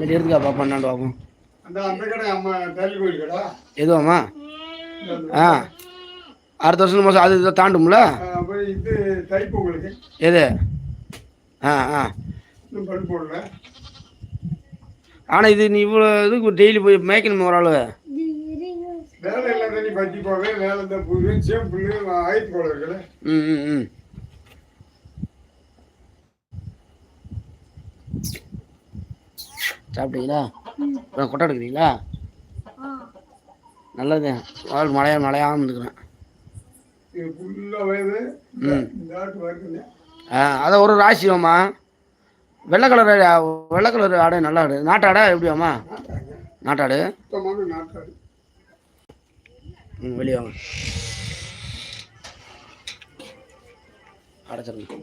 இங்கிட்ட எடுத்துக்கா பாப்பா என்னாண்டு பார்ப்போம் எதுவாம்மா? ஆ. அடுத்த வருஷம் மாதம் அது இதை தாண்டும்ல? இது தைப்பொங்கலுக்கு எது? ஆ ஆ. ஆனால் இது நீ இவ்வளோ இதுக்கு டெய்லி போய் மேய்க்கணும் ஒரு ஆள். வேலை எல்லாம் தண்ணி பற்றி போவேன் வேலை இந்த புது சேம்புள்ளு ஆயிரத்தி போல இருக்குது ம் ம் ம். சாப்பிட்டீங்களா? அப்புறம் கொட்டை எடுக்கிறீங்களா? நல்லது. வாழ் மழையா மழையாமல் இருந்துக்கிறேன் ஆ அதை ஒரு ராசியம்மா வெள்ளை கலர் வெள்ளை கலர் ஆடு நல்ல ஆடு. நாட்டாடா எப்படியாம்மா நாட்டாடு ம் வெளியே வாங்க. அடைச்சிருங்க.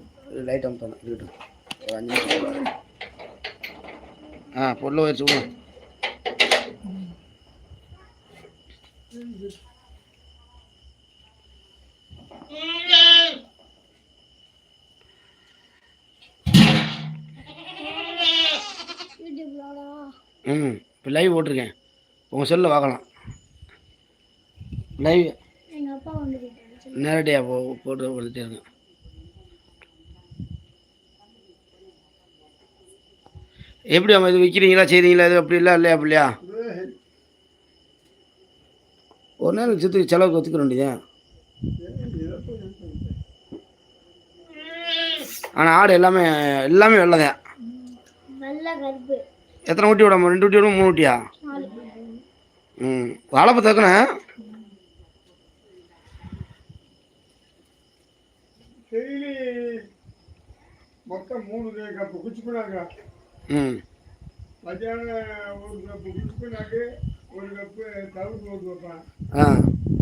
லைட் அமுத்தணும் இருக்கட்டும் ஒரு அஞ்சு நிமிஷம். ஆ பொருள் வச்சு விடுங்க ம் இப்போ லைவ் போட்டிருக்கேன். உங்கள் செல்லில் பார்க்கலாம். லைவ் நேரடியாக போ போட்டு இருக்கேன். எப்படி அம்மா இது விற்கிறீங்களா செய்கிறீங்களா இது அப்படி இல்லை இல்லையா அப்படியா ஒரு நேரம் சித்து செலவுக்கு ஒத்துக்க வேண்டியது. ஆனால் ஆடு எல்லாமே எல்லாமே வெள்ளதான். எத்தனை ஊட்டி விடாம ரெண்டு ஊட்டி விடும் மூணு ஊட்டியா? ம் வாழைப்ப தக்கணும். டெய்லி மொத்தம் மூணு கப்பு குச்சி ம் மத்தியானம் ஒரு கப்பு குச்சி பண்ணாக்கு ஒரு கப்பு போட்டு வைப்பேன்.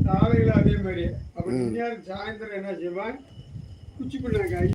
காலையில் அதே மாதிரி. அப்புறம் சாயந்தரம் என்ன செய்வேன்? குச்சி பண்ணாங்க